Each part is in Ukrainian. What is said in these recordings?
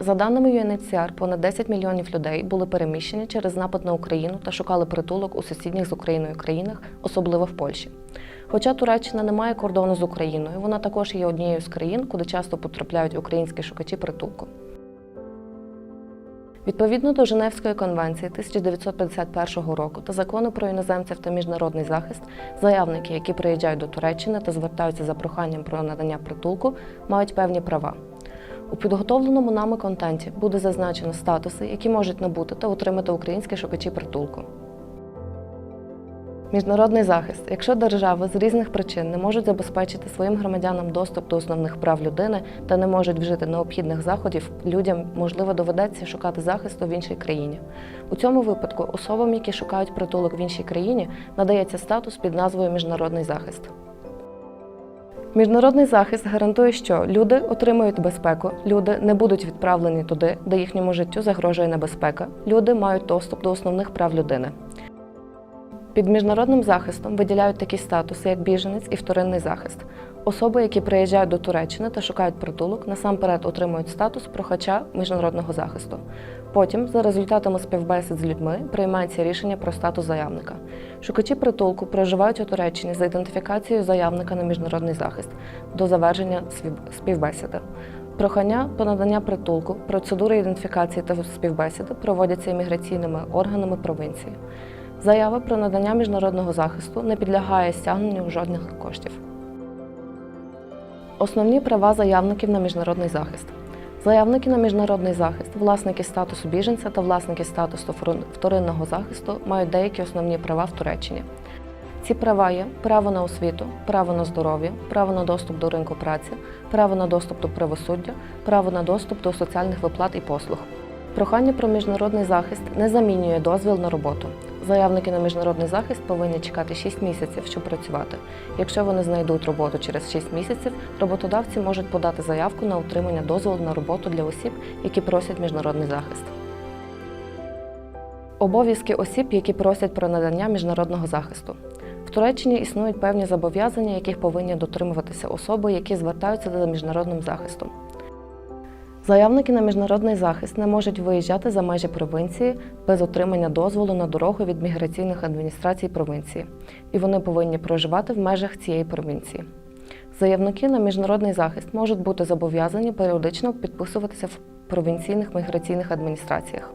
За даними UNHCR, понад 10 мільйонів людей були переміщені через напад на Україну та шукали притулок у сусідніх з Україною країнах, особливо в Польщі. Хоча Туреччина не має кордону з Україною, вона також є однією з країн, куди часто потрапляють українські шукачі притулку. Відповідно до Женевської конвенції 1951 року та закону про іноземців та міжнародний захист, заявники, які приїжджають до Туреччини та звертаються за проханням про надання притулку, мають певні права. У підготовленому нами контенті буде зазначено статуси, які можуть набути та отримати українські шукачі притулку. Міжнародний захист. Якщо держави з різних причин не можуть забезпечити своїм громадянам доступ до основних прав людини та не можуть вжити необхідних заходів, людям можливо доведеться шукати захисту в іншій країні. У цьому випадку особам, які шукають притулок в іншій країні, надається статус під назвою Міжнародний захист. Міжнародний захист гарантує, що люди отримують безпеку, люди не будуть відправлені туди, де їхньому життю загрожує небезпека. Люди мають доступ до основних прав людини. Під міжнародним захистом виділяють такі статуси, як біженець і вторинний захист. Особи, які приїжджають до Туреччини та шукають притулок, насамперед отримують статус прохача міжнародного захисту. Потім, за результатами співбесід з людьми, приймається рішення про статус заявника. Шукачі притулку проживають у Туреччині за ідентифікацією заявника на міжнародний захист до завершення співбесіди. Прохання по надання притулку, процедури ідентифікації та співбесіди проводяться імміграційними органами провінції. Заява про надання міжнародного захисту не підлягає стягненню жодних коштів. Основні права заявників на міжнародний захист. Заявники на міжнародний захист, власники статусу біженця та власники статусу вторинного захисту мають деякі основні права в Туреччині. Ці права є право на освіту, право на здоров'я, право на доступ до ринку праці, право на доступ до правосуддя, право на доступ до соціальних виплат і послуг. Прохання про міжнародний захист не замінює дозвіл на роботу. Заявники на міжнародний захист повинні чекати 6 місяців, щоб працювати. Якщо вони знайдуть роботу через 6 місяців, роботодавці можуть подати заявку на отримання дозволу на роботу для осіб, які просять міжнародний захист. Обов'язки осіб, які просять про надання міжнародного захисту. В Туреччині існують певні зобов'язання, яких повинні дотримуватися особи, які звертаються за міжнародним захистом. Заявники на міжнародний захист не можуть виїжджати за межі провинції без отримання дозволу на дорогу від міграційних адміністрацій провинції, і вони повинні проживати в межах цієї провінції. Заявники на міжнародний захист можуть бути зобов'язані періодично підписуватися в провінційних міграційних адміністраціях.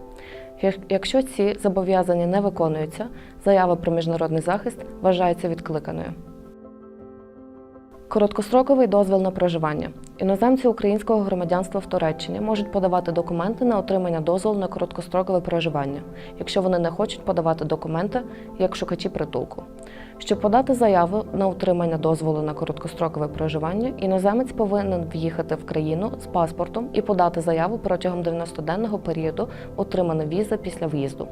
Якщо ці зобов'язання не виконуються, заява про міжнародний захист вважається відкликаною. Короткостроковий дозвіл на проживання. Іноземці українського громадянства в Туреччині можуть подавати документи на отримання дозволу на короткострокове проживання, якщо вони не хочуть подавати документи як шукачі притулку. Щоб подати заяву на отримання дозволу на короткострокове проживання, іноземець повинен в'їхати в країну з паспортом і подати заяву протягом 90-денного періоду отримання візи після в'їзду.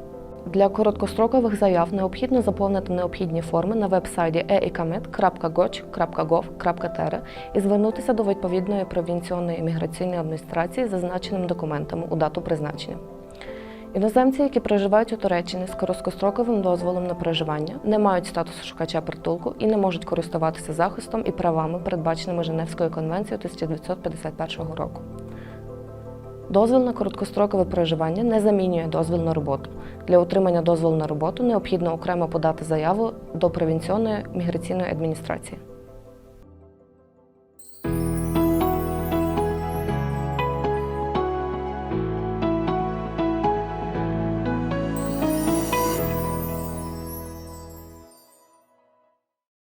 Для короткострокових заяв необхідно заповнити необхідні форми на веб-сайті eikamet.goch.gov.tr і звернутися до відповідної провінційної імміграційної адміністрації з зазначеними документами у дату призначення. Іноземці, які проживають у Туреччині з короткостроковим дозволом на проживання, не мають статусу шукача притулку і не можуть користуватися захистом і правами, передбаченими Женевською конвенцією 1951 року. Дозвіл на короткострокове проживання не замінює дозвіл на роботу. Для отримання дозволу на роботу необхідно окремо подати заяву до провінційної міграційної адміністрації.